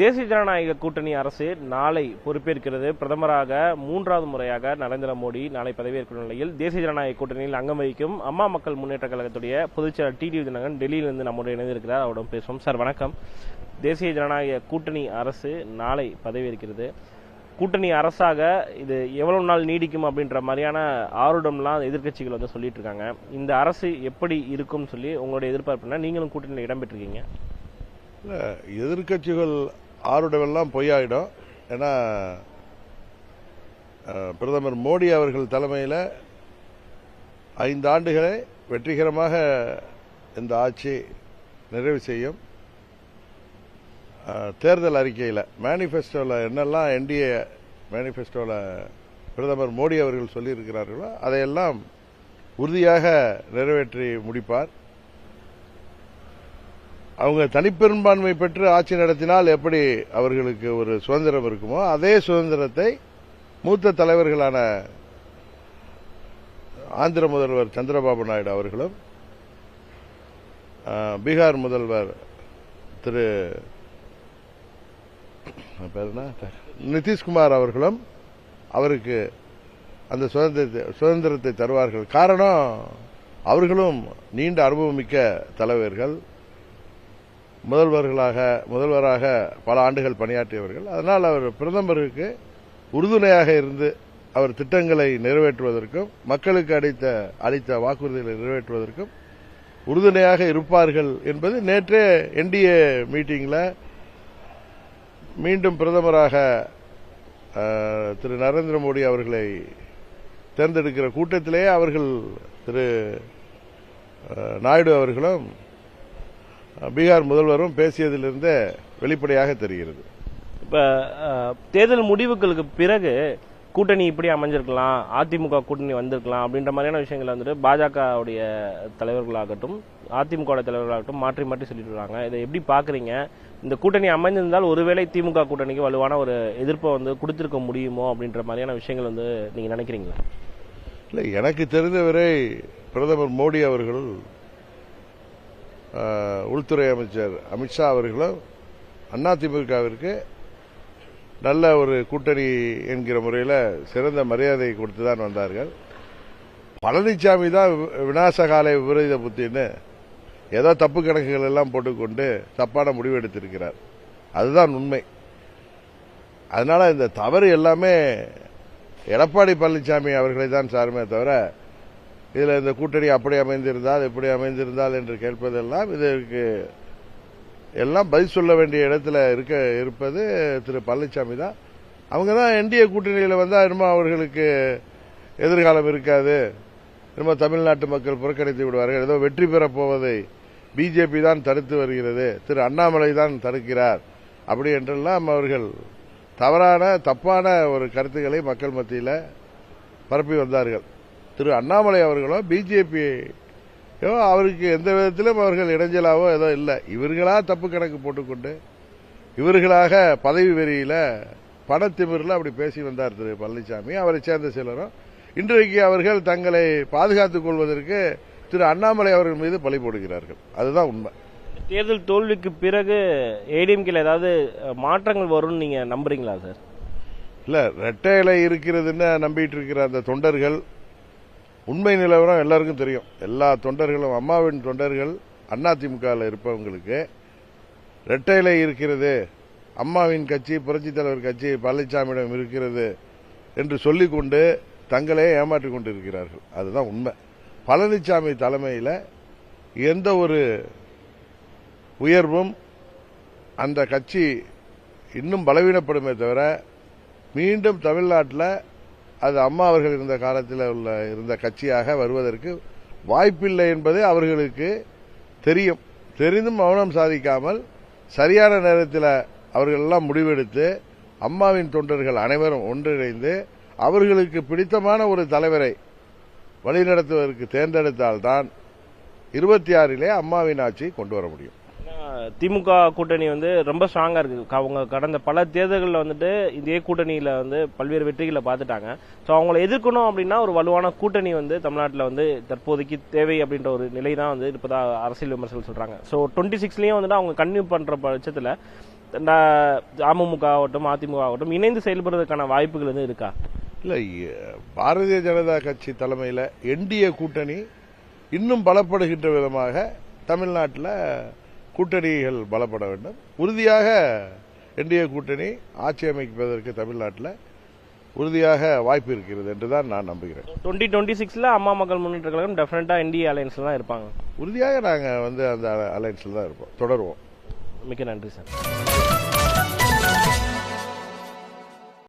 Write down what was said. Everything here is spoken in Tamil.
தேசிய ஜனநாயக கூட்டணி அரசு நாளை பொறுப்பேற்கிறது. பிரதமராக மூன்றாவது முறையாக நரேந்திர மோடி நாளை பதவியேற்கும் நிலையில் தேசிய ஜனநாயக கூட்டணியில் அங்கம் வகிக்கும் அம்மா மக்கள் முன்னேற்ற கழகத்துடைய பொதுச்செயலர் டி டி விஜயநகன் டெல்லியிலிருந்து நம்முடைய இணைந்திருக்கிறார். அவரிடம் பேசுவோம். சார் வணக்கம். தேசிய ஜனநாயக கூட்டணி அரசு நாளை பதவியேற்கிறது. கூட்டணி அரசாக இது எவ்வளவு நாள் நீடிக்கும் அப்படின்ற மாதிரியான ஆர்வம்லாம் எதிர்க்கட்சிகள் வந்து சொல்லிட்டு இருக்காங்க இந்த அரசு எப்படி இருக்கும்னு சொல்லி உங்களுடைய எதிர்பார்ப்புனா நீங்களும் கூட்டணியில் இடம்பெற்றிருக்கீங்க இல்லை எதிர்க்கட்சிகள் ஆருடவெல்லாம் பொய்யாயிடும். ஏன்னா பிரதமர் மோடி அவர்கள் தலைமையில் ஐந்து ஆண்டுகளை வெற்றிகரமாக இந்த ஆட்சி நிறைவு செய்யும். தேர்தல் அறிக்கையில் மேனிஃபெஸ்டோவில் என்னெல்லாம் என்டிஏ மேனிஃபெஸ்டோவில் பிரதமர் மோடி அவர்கள் சொல்லியிருக்கிறார்களோ அதையெல்லாம் உறுதியாக நிறைவேற்றி முடிப்பார். அவங்க தனிப்பெரும்பான்மை பெற்று ஆட்சி நடத்தினால் எப்படி அவர்களுக்கு ஒரு சுதந்திரம் இருக்குமோ அதே சுதந்திரத்தை மூத்த தலைவர்களான ஆந்திர முதல்வர் சந்திரபாபு நாயுடு அவர்களும் பீகார் முதல்வர் திரு என்ன? நிதிஷ்குமார் அவர்களும் அவருக்கு அந்த சுதந்திரத்தை சுதந்திரத்தை தருவார்கள் காரணம் அவர்களும் நீண்ட அனுபவமிக்க தலைவர்கள் முதல்வர்களாக முதல்வராக பல ஆண்டுகள் பணியாற்றியவர்கள். அதனால் அவர் பிரதமருக்கு உறுதுணையாக இருந்து அவர் திட்டங்களை நிறைவேற்றுவதற்கும் மக்களுக்கு அளித்த அளித்த வாக்குறுதிகளை நிறைவேற்றுவதற்கும் உறுதுணையாக இருப்பார்கள் என்பது நேற்றே என்டிஏ மீட்டிங்கில் மீண்டும் பிரதமராக திரு நரேந்திர மோடி அவர்களை தேர்ந்தெடுக்கிற கூட்டத்திலேயே அவர்கள் திரு நாயுடு அவர்களும் பீகார் முதல்வரும் பேசியதிலிருந்தே வெளிப்படையாக தெரிகிறது. இப்ப தேர்தல் முடிவுகளுக்கு பிறகு கூட்டணி இப்படி அமைஞ்சிருக்கலாம் அதிமுக கூட்டணி வந்திருக்கலாம் அப்படின்ற மாதிரியான விஷயங்கள் வந்துட்டு பாஜகவுடைய தலைவர்களாகட்டும் அதிமுக தலைவர்களாகட்டும் மாற்றி மாற்றி சொல்லிட்டு இருக்காங்க. இதை எப்படி பாக்குறீங்க? இந்த கூட்டணி அமைந்திருந்தால் ஒருவேளை திமுக கூட்டணிக்கு வலுவான ஒரு எதிர்ப்பை வந்து கொடுத்திருக்க முடியுமோ அப்படின்ற மாதிரியான விஷயங்கள் வந்து நீங்க நினைக்கிறீங்களா? இல்லை எனக்கு தெரிந்தவரை பிரதமர் மோடி அவர்கள் உள்துறை அமைச்சர் அமித்ஷா அவர்களும் அதிமுகவிற்கு நல்ல ஒரு கூட்டணி என்கிற முறையில் சிறந்த மரியாதை கொடுத்து தான் வந்தார்கள். பழனிசாமி தான் வி- விநாசகாலை விபரீத புத்தின்னு ஏதோ தப்பு கணக்குகள் எல்லாம் போட்டுக்கொண்டு தப்பான முடிவு எடுத்திருக்கிறார். அதுதான் உண்மை. அதனால இந்த தவறு எல்லாமே எடப்பாடி பழனிசாமி அவர்களை தான் சாருமே தவிர இதில் இந்த கூட்டணி அப்படி அமைந்திருந்தால் இப்படி அமைந்திருந்தால் என்று கேட்பதெல்லாம் இதற்கு எல்லாம் பதில் சொல்ல வேண்டிய இடத்துல இருக்க இருப்பது திரு பழனிசாமி தான். அவங்க தான் என்டிஏ கூட்டணியில் வந்தால் என்னமோ அவர்களுக்கு எதிர்காலம் இருக்காது. இன்னும் தமிழ்நாட்டு மக்கள் புறக்கணித்து விடுவார்கள். ஏதோ வெற்றி பெறப் போவதை பிஜேபி தான் தடுத்து வருகிறது. திரு அண்ணாமலை தான் தடுக்கிறார். அப்படி என்றெல்லாம் அவர்கள் தவறான தப்பான ஒரு கருத்துக்களை மக்கள் மத்தியில் பரப்பி வந்தார்கள். திரு அண்ணாமலை அவர்களோ பிஜேபி அவருக்கு எந்த விதத்திலும் அவர்கள் இடைஞ்சலாவோ ஏதோ இல்லை. இவர்களா தப்பு கணக்கு போட்டுக்கொண்டு இவர்களாக பதவி வெறியில பணத்திமிரில் அப்படி பேசி வந்தார் திரு பழனிசாமி அவரை சேர்ந்த சிலரும் இன்றைக்கு அவர்கள் தங்களை பாதுகாத்துக் கொள்வதற்கு திரு அண்ணாமலை அவர்கள் மீது பழி போடுகிறார்கள். அதுதான் உண்மை. தேர்தல் தோல்விக்கு பிறகு ஏடிஎம்கேல ஏதாவது மாற்றங்கள் வரும்னு நீங்க நம்புறீங்களா சார்? இல்ல ரெட்டை இலை இருக்கிறதுன்னு நம்பிட்டு இருக்கிற அந்த தொண்டர்கள் உண்மை நிலவரம் எல்லாருக்கும் தெரியும். எல்லா தொண்டர்களும் அம்மாவின் தொண்டர்கள் அதிமுகவில் இருப்பவங்களுக்கு ரெட்டையில இருக்கிறது. அம்மாவின் கட்சி புரட்சித் தலைவர் கட்சி பழனிசாமியிடம் இருக்கிறது என்று சொல்லிக்கொண்டு தங்களே ஏமாற்றிக் கொண்டிருக்கிறார்கள். அதுதான் உண்மை. பழனிசாமி தலைமையில் எந்த ஒரு உயர்வும் அந்த கட்சி இன்னும் பலவீனப்படுமே தவிர மீண்டும் தமிழ்நாட்டில் அது அம்மா அவர்கள் இருந்த காலத்தில் உள்ள இருந்த கட்சியாக வருவதற்கு வாய்ப்பில்லை என்பது அவர்களுக்கு தெரியும். தெரிந்தும் மௌனம் சாதிக்காமல் சரியான நேரத்தில் அவர்கள் எல்லாம் முடிவெடுத்து அம்மாவின் தொண்டர்கள் அனைவரும் ஒன்றிணைந்து அவர்களுக்கு பிடித்தமான ஒரு தலைவரை வழிநடத்துவதற்கு தேர்ந்தெடுத்தால்தான் இருபத்தி ஆறிலே அம்மாவின் ஆட்சி கொண்டு வர முடியும். திமுக கூட்டணி வந்து ரொம்ப ஸ்ட்ராங்காக இருக்குது. அவங்க கடந்த பல தேர்தல்களில் வந்துட்டு இதே கூட்டணியில் வந்து பல்வேறு வெற்றிகளை பார்த்துட்டாங்க. ஸோ அவங்கள எதிர்க்கணும் அப்படின்னா ஒரு வலுவான கூட்டணி வந்து தமிழ்நாட்டில் வந்து தற்போதைக்கு தேவை அப்படின்ற ஒரு நிலை தான் வந்து இப்போதான் அரசியல் விமர்சனம் சொல்கிறாங்க ஸோ டுவெண்ட்டி சிக்ஸ்லேயும் வந்துட்டு அவங்க கன்டினியூ பண்ணுற பட்சத்தில் அமமுக ஆகட்டும் அதிமுக ஆகட்டும் இணைந்து செயல்படுறதுக்கான வாய்ப்புகள் எதுவும் இருக்கா? இல்லை பாரதிய ஜனதா கட்சி தலைமையில் என்டிஏ கூட்டணி இன்னும் பலப்படுகின்ற விதமாக தமிழ்நாட்டில் கூட்டணிகள் பலப்பட வேண்டும். உறுதியாக என்டிஏ கூட்டணி ஆட்சி அமைப்பதற்கு தமிழ்நாட்டில் உறுதியாக வாய்ப்பு இருக்கிறது என்றுதான் நான் நம்புகிறேன். டுவெண்ட்டி டுவெண்ட்டி சிக்ஸ்ல அம்மா மக்கள் முன்னேற்ற கழகம் டெஃபினட்டா என்டிஏ அலையன்ஸ்ல தான் இருப்பாங்க. உறுதியாக நாங்கள் வந்து அந்த அலைன்ஸில் தான் இருப்போம். தொடருவோம். மிக்க நன்றி சார்